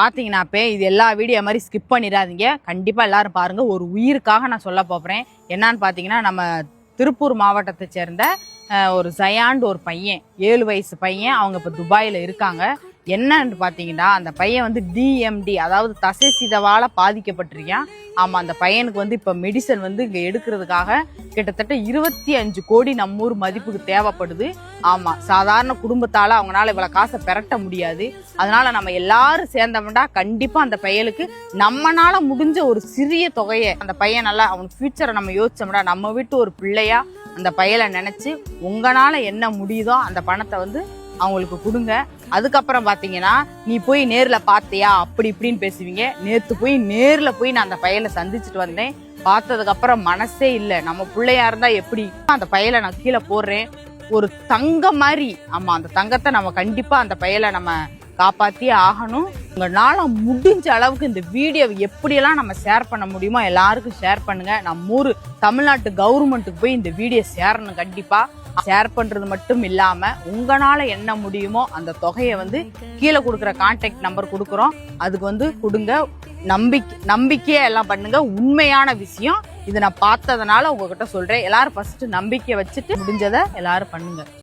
பார்த்தீங்கன்னா இப்போ இது எல்லா வீடியோ மாதிரி ஸ்கிப் பண்ணிடாதீங்க. கண்டிப்பாக எல்லாரும் பாருங்கள் ஒரு உயிருக்காக நான் சொல்ல போகிறேன் என்னான்னு பார்த்தீங்கன்னா நம்ம திருப்பூர் மாவட்டத்தை சேர்ந்த ஒரு ஜயாண்டு ஒரு பையன் ஏழு வயசு பையன். அவங்க இப்போ துபாயில் இருக்காங்க. என்னன்னு பார்த்தீங்கன்னா அந்த பையன் வந்து டிஎம்டி அதாவது தசை சிதவால பாதிக்கப்பட்டிருக்கான். ஆமாம் அந்த பையனுக்கு வந்து இப்போ மெடிசன் வந்து இங்கே எடுக்கிறதுக்காக கிட்டத்தட்ட இருபத்தி அஞ்சு கோடி நம்ம ஊர் மதிப்புக்கு தேவைப்படுது. ஆமாம் சாதாரண குடும்பத்தால் அவங்களால இவ்வளோ காசை பெரட்ட முடியாது. அதனால நம்ம எல்லாரும் சேர்ந்தோம்னா கண்டிப்பாக அந்த பையனுக்கு நம்மனால முடிஞ்ச ஒரு சிறிய தொகையை அந்த பையன் நல்லா அவன் ஃபியூச்சரை நம்ம யோசிச்சோம்னா நம்ம வீட்டு ஒரு பிள்ளையா அந்த பையலை நினச்சி உங்களால் என்ன முடியுதோ அந்த பணத்தை வந்து அவங்களுக்கு கொடுங்க. அதுக்கப்புறம் பார்த்தீங்கன்னா நீ போய் நேரில் பார்த்தியா அப்படி இப்படின்னு பேசுவீங்க. நேற்று போய் நேரில் போய் நான் அந்த பையலை சந்திச்சுட்டு வந்தேன். பார்த்ததுக்கப்புறம் மனசே இல்லை. நம்ம பிள்ளையா இருந்தால் எப்படி? அந்த பையலை நான் கீழே போடுறேன். ஒரு தங்கம் மாதிரி. ஆமாம் அந்த தங்கத்தை நம்ம கண்டிப்பாக அந்த பையலை நம்ம காப்பாற்றியே ஆகணும். உங்களால முடிஞ்ச அளவுக்கு இந்த வீடியோவை எப்படியெல்லாம் நம்ம ஷேர் பண்ண முடியுமோ எல்லாருக்கும் ஷேர் பண்ணுங்க. நம்ம ஊர் தமிழ்நாட்டு கவர்மெண்ட்டுக்கு போய் இந்த வீடியோ சேரணும் கண்டிப்பா. ஷேர் பண்றது மட்டும் இல்லாம உங்களால என்ன முடியுமோ அந்த தொகையை வந்து கீழே கொடுக்குற கான்டாக்ட் நம்பர் கொடுக்குறோம். அதுக்கு வந்து கொடுங்க. நம்பிக்கை நம்பிக்கையா எல்லாம் பண்ணுங்க. உண்மையான விஷயம். இதை நான் பார்த்ததுனால உங்ககிட்ட சொல்றேன். எல்லாரும் ஃபர்ஸ்ட் நம்பிக்கை வச்சுட்டு முடிஞ்சதை எல்லாரும் பண்ணுங்க.